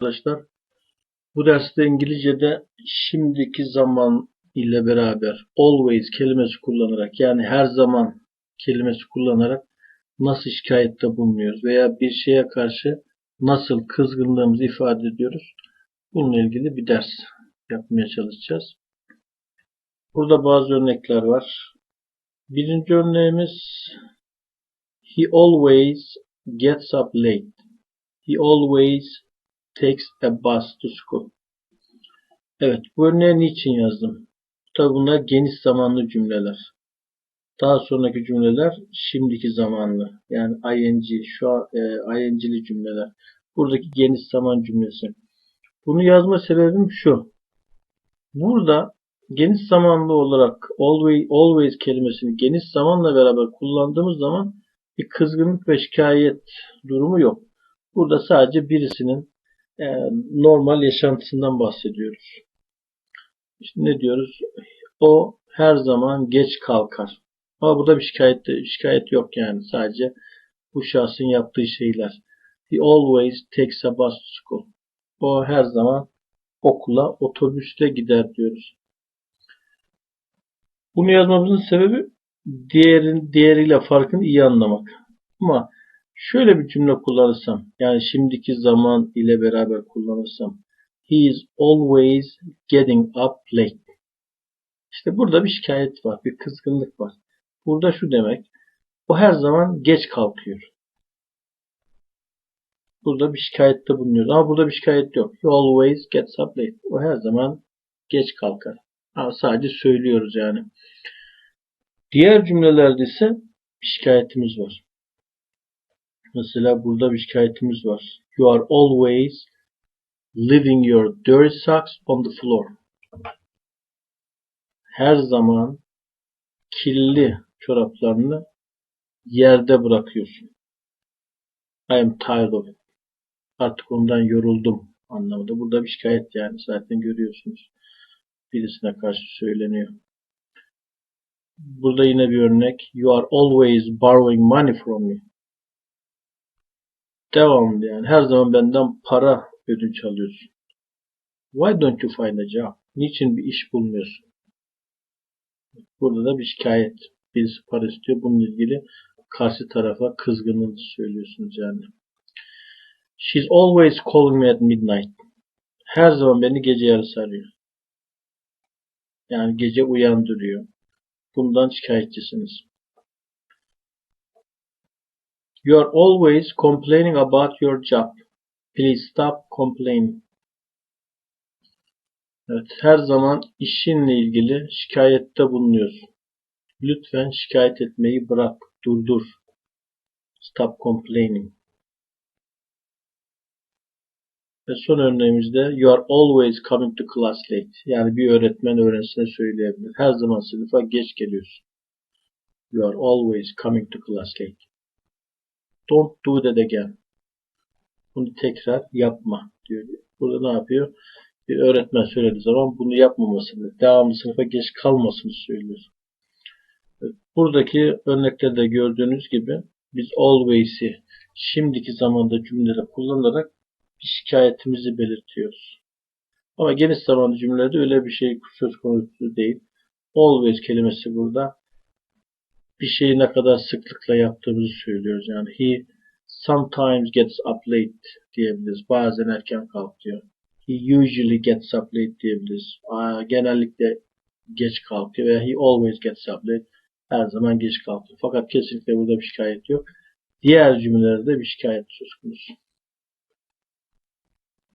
arkadaşlar. Bu derste İngilizce'de şimdiki zaman ile beraber always kelimesi kullanarak yani her zaman kelimesi kullanarak nasıl şikayette bulunuyoruz veya bir şeye karşı nasıl kızgınlığımızı ifade ediyoruz. Bununla ilgili bir ders yapmaya çalışacağız. Burada bazı örnekler var. Birinci örneğimiz He always gets up late. He always takes a bus to school. Evet, bu örneği niçin yazdım? Tabi bunlar geniş zamanlı cümleler. Daha sonraki cümleler şimdiki zamanlı. Yani ing, şu an e, ing'li cümleler. Buradaki geniş zaman cümlesi. Bunu yazma sebebim şu. Burada geniş zamanlı olarak always, always kelimesini geniş zamanla beraber kullandığımız zaman bir kızgınlık ve şikayet durumu yok. Burada sadece birisinin e, normal yaşantısından bahsediyoruz. İşte ne diyoruz? O her zaman geç kalkar. Ama burada bir şikayet, şikayet yok yani. Sadece bu şahsın yaptığı şeyler. He always takes a bus to school. O her zaman okula otobüste gider diyoruz. Bunu yazmamızın sebebi diğerin diğeriyle farkını iyi anlamak. Ama şöyle bir cümle kullanırsam, yani şimdiki zaman ile beraber kullanırsam, he is always getting up late. İşte burada bir şikayet var, bir kızgınlık var. Burada şu demek, o her zaman geç kalkıyor. Burada bir şikayette bulunuyoruz. Ama burada bir şikayet yok. He always gets up late. O her zaman geç kalkar. Ama sadece söylüyoruz yani. Diğer cümlelerde ise bir şikayetimiz var. Mesela burada bir şikayetimiz var. You are always leaving your dirty socks on the floor. Her zaman kirli çoraplarını yerde bırakıyorsun. I am tired of it. Artık ondan yoruldum anlamında. Burada bir şikayet yani zaten görüyorsunuz. Birisine karşı söyleniyor. Burada yine bir örnek. You are always borrowing money from me. Devamlı yani. Her zaman benden para ödünç alıyorsun. Why don't you find a job? Niçin bir iş bulmuyorsun? Burada da bir şikayet. Birisi para istiyor. Bununla ilgili karşı tarafa kızgınlığını söylüyorsunuz yani. She's always calling me at midnight. Her zaman beni gece yarısı arıyor. Yani gece uyandırıyor. Bundan şikayetçisiniz. You are always complaining about your job. Please stop complaining. Evet, her zaman işinle ilgili şikayette bulunuyorsun. Lütfen şikayet etmeyi bırak, durdur. Stop complaining. Ve son örneğimizde you are always coming to class late. Yani bir öğretmen öğrencisine söyleyebilir. Her zaman sınıfa geç geliyorsun. You are always coming to class late. Don't do that again. Bunu tekrar yapma diyor. Burada ne yapıyor? Bir öğretmen söylediği zaman bunu yapmamasını, devamlı sınıfa geç kalmasını söylüyor. Buradaki örneklerde gördüğünüz gibi biz always'i şimdiki zamanda cümlede kullanarak bir şikayetimizi belirtiyoruz. Ama geniş zamanlı cümlelerde öyle bir şey söz konusu değil. Always kelimesi burada bir şeyi ne kadar sıklıkla yaptığımızı söylüyoruz. Yani he sometimes gets up late diyebiliriz. Bazen erken kalkıyor. He usually gets up late diyebiliriz. Genellikle geç kalkıyor veya he always gets up late. Her zaman geç kalkıyor. Fakat kesinlikle burada bir şikayet yok. Diğer cümlelerde bir şikayet söz konusu.